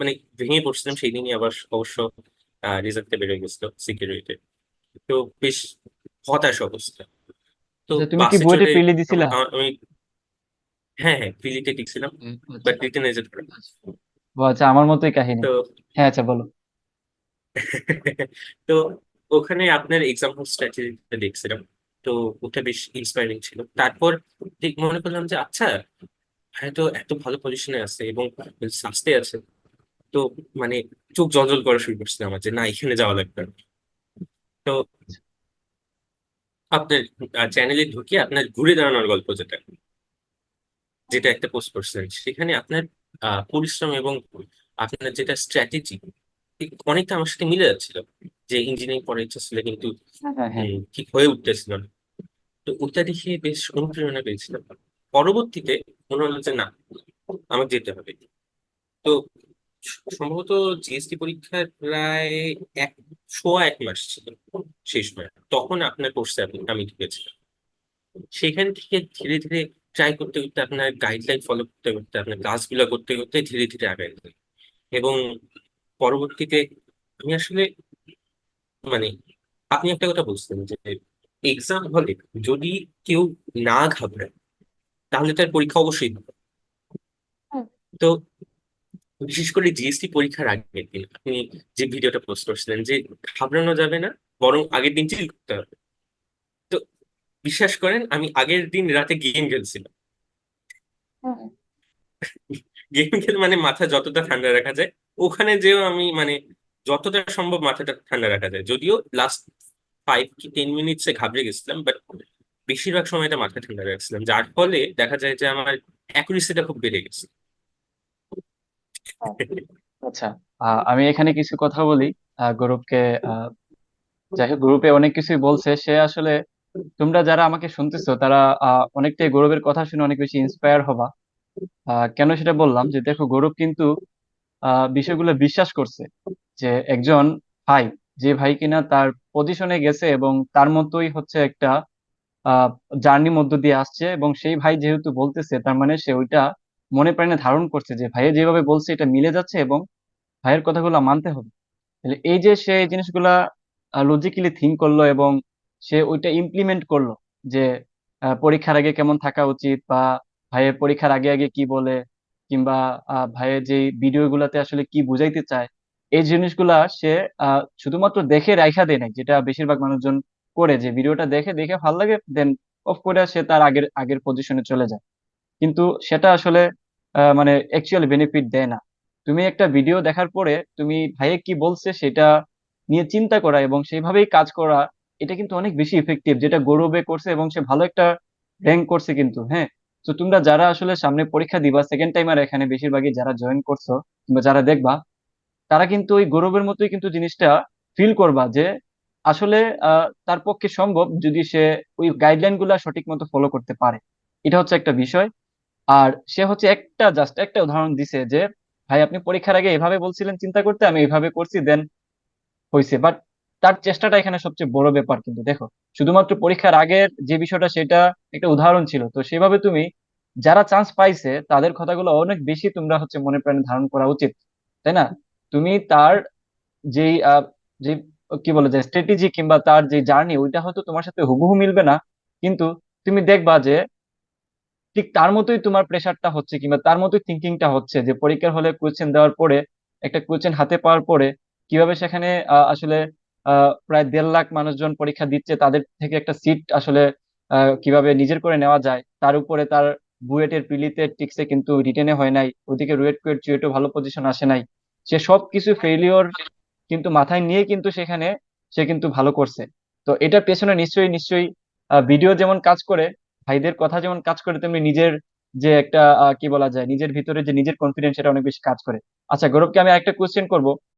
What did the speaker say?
মানে ভেঙে পড়ছিলাম সেই দিনই আবার অবশ্য রেজাল্টটা বেরোয় গেছিল সিকিউরিটি তো। বেশ হতাশ অবস্থা। তো আচ্ছা তুমি কি চড়ে প্রিলি দিছিলা? আমি হ্যাঁ হ্যাঁ ফিজিতে টিকছিলাম বাট রিটেন রেজাল্ট করে ও আচ্ছা আমার মতোই কাহিনী। তো হ্যাঁ আচ্ছা বলো। তো ওখানে আপনার এক্সাম্পল স্ট্র্যাটেজিটা দেখছিলাম। তো ওটা বেশ ইন্সপায়ারিং ছিল। তারপর ঠিক মনে করলাম যে আচ্ছা হ্যাঁ তো এত ভালো পজিশনে আছে এবং সাস্তে আছে। তো মানে চোখ জলজল করা শুরু করছিল আমার যে না এখানে যাওয়া লাগবে। তো আপনার চ্যানেলে ঢুকে আপনার ঘুরে দাঁড়ানোর গল্প যেটা যেটা একটা পোস্ট করছিলেন সেখানে আপনার পরিশ্রম এবং আপনার যেটা স্ট্র্যাটেজি অনেকটা আমার সাথে মিলে যাচ্ছিল যে ইঞ্জিনিয়ারিং পড়ার ইচ্ছা ছিল কিন্তু হ্যাঁ হ্যাঁ উম, ঠিক হয়ে উঠতেছিল না। তো ওটা দেখে বেশ অনুপ্রেরণা পেয়েছিলাম। পরবর্তীতে মনে হলো যে না আমাকে যেতে হবে। তো সম্ভবত জিএসটি পরীক্ষার প্রায় এক সোয়া এক মাস ছিল শেষ সময় তখন আপনার কোর্সে আমি ঢুকেছিলাম। সেখান থেকে ধীরে ধীরে ট্রাই করতে করতে আপনার গাইডলাইন ফলো করতে করতে আপনার ক্লাসগুলো করতে করতে ধীরে ধীরে যাই এবং পরবর্তীতে আমি আসলে মানে আপনি একটা কথা বলছেন যে এক্সাম হলে যদি কেউ না ঘাবড়ায় তাহলে তার পরীক্ষা অবশ্যই হবে। তো বিশেষ করে জিএসটি পরীক্ষার আগের দিন আপনি যে ভিডিওটা পোস্ট করছিলেন যে ঘাবড়ানো যাবে না বরং আগের দিন চিল করতে হবে। তো বিশ্বাস করেন আমি আগের দিন রাতে গেম খেলছিলাম। গেম খেলে মানে মাথা যতটা ঠান্ডা রাখা যায় ওখানে যেও আমি মানে যতটা সম্ভব মাথাটা ঠান্ডা রাখা যায়। যদিও লাস্ট ফাইভ কি টেন মিনিটসে ঘাবড়ে গেছিলাম বাট বেশিরভাগ সময়টা মাথা ঠান্ডা রাখছিলাম। যার ফলে দেখা যায় যে আমার অ্যাকুরেসিটা খুব বেড়ে গেছে। আচ্ছা আমি এখানে কিছু কথা বলি। গৌরবকে যাই হোক, গ্রুপে অনেক কিছুই বলছে। সে আসলে, তোমরা যারা আমাকে শুনতেছো, তারা অনেকটাই গৌরবের কথা শুনে অনেক বেশি ইন্সপায়ার হবা। কেন সেটা বললাম যে, দেখো গৌরব কিন্তু বিষয়গুলো বিশ্বাস করছে যে, একজন ভাই, যে ভাই কিনা তার পজিশনে গেছে এবং তার মতোই হচ্ছে একটা জার্নি মধ্য দিয়ে আসছে এবং সেই ভাই যেহেতু বলতেছে, তার মানে সে ওইটা মনে প্রাণে ধারণ করছে যে ভাইয়া যেভাবে বলছে এটা মিলে যাচ্ছে এবং ভাইয়ের কথাগুলো মানতে হবে। তাহলে এই যে সে জিনিসগুলা লজিক্যালি থিঙ্ক করল এবং সে ওইটা ইমপ্লিমেন্ট করল যে পরীক্ষার আগে কেমন থাকা উচিত বা ভাইয়ের পরীক্ষার আগে আগে কি বলে কিংবা ভাইয়ের যে ভিডিও গুলাতে আসলে কি বুঝাইতে চায়, এই জিনিসগুলা সে শুধুমাত্র দেখে রাইখা দেয় নাই, যেটা বেশিরভাগ মানুষজন করে যে ভিডিওটা দেখে দেখে ভালো লাগে দেন অফ করে সে তার আগের আগের পজিশনে চলে যায়। কিন্তু সেটা আসলে মানে অ্যাকচুয়ালি বেনিফিট দেয় না। তুমি একটা ভিডিও দেখার পরে তুমি ভাইয়ে কি বলছে সেটা নিয়ে চিন্তা করা এবং সেইভাবেই কাজ করা, এটা কিন্তু অনেক বেশি ইফেক্টিভ যেটা গৌরবে করছে এবং সে ভালো একটা র্যাঙ্ক করছে কিন্তু হ্যাঁ? তো তোমরা যারা আসলে সামনে পরীক্ষা দিবা সেকেন্ড টাইমার এখানে বেশিরভাগই যারা জয়েন করছ কিংবা যারা দেখবা, তারা কিন্তু ওই গৌরবের মতোই কিন্তু জিনিসটা ফিল করবা যে আসলে তার পক্ষে সম্ভব যদি সে ওই গাইডলাইনগুলা সঠিক মতো ফলো করতে পারে। এটা হচ্ছে একটা বিষয়। আর সে হচ্ছে একটা জাস্ট একটা উদাহরণ দিছে যে, ভাই, আপনি পরীক্ষার আগে এভাবে বলছিলেন চিন্তা করতে, আমি এইভাবে করছি দেন হয়েছে বাট তার চেষ্টাটা এখানে সবচেয়ে বড় ব্যাপার কিন্তু, দেখো, শুধুমাত্র পরীক্ষার আগের যে বিষয়টা, সেটা একটা উদাহরণ ছিল। তো সেভাবে তুমি যারা চান্স পাইছে, তাদের কথাগুলো অনেক বেশি তোমরা হচ্ছে মনে প্রাণে ধারণ করা উচিত, তাই না? তুমি তার যেই যে, কি বলে, যে স্ট্র্যাটেজি কিংবা তার যে জার্নি ওইটা হয়তো তোমার সাথে হুবহু মিলবে না, কিন্তু তুমি দেখবা যে ঠিক তার মতোই তোমার প্রেশারটা হচ্ছে কিংবা তার মতোই থিঙ্কিংটা হচ্ছে যে পরীক্ষার হলে কোয়েশ্চেন দেওয়ার পরে, একটা কোয়েশ্চেন হাতে পাওয়ার পরে কীভাবে সেখানে আসলে প্রায় দেড় লাখ মানুষজন পরীক্ষা দিচ্ছে, তাদের থেকে একটা সিট আসলে কীভাবে নিজের করে নেওয়া যায়, তার উপরে তার বুয়েটের প্রিলিতে টিকসে কিন্তু রিটেনে হয় নাই, ওদিকে রুয়েট কুয়েট চুয়েটও ভালো পজিশন আসে নাই। সে সব কিছু ফেলিওর কিন্তু মাথায় নিয়ে কিন্তু সেখানে সে কিন্তু ভালো করছে। তো এটার পেছনে নিশ্চয়ই নিশ্চয়ই ভিডিও যেমন কাজ করে ভাইদের কথা যেমন কাজ করে, তেমনি নিজের যে একটা কি বলা যায়, নিজের ভিতরে যে নিজের কনফিডেন্স সেটা অনেক বেশি কাজ করে। আচ্ছা গৌরবকে আমি একটা কোশ্চেন করব।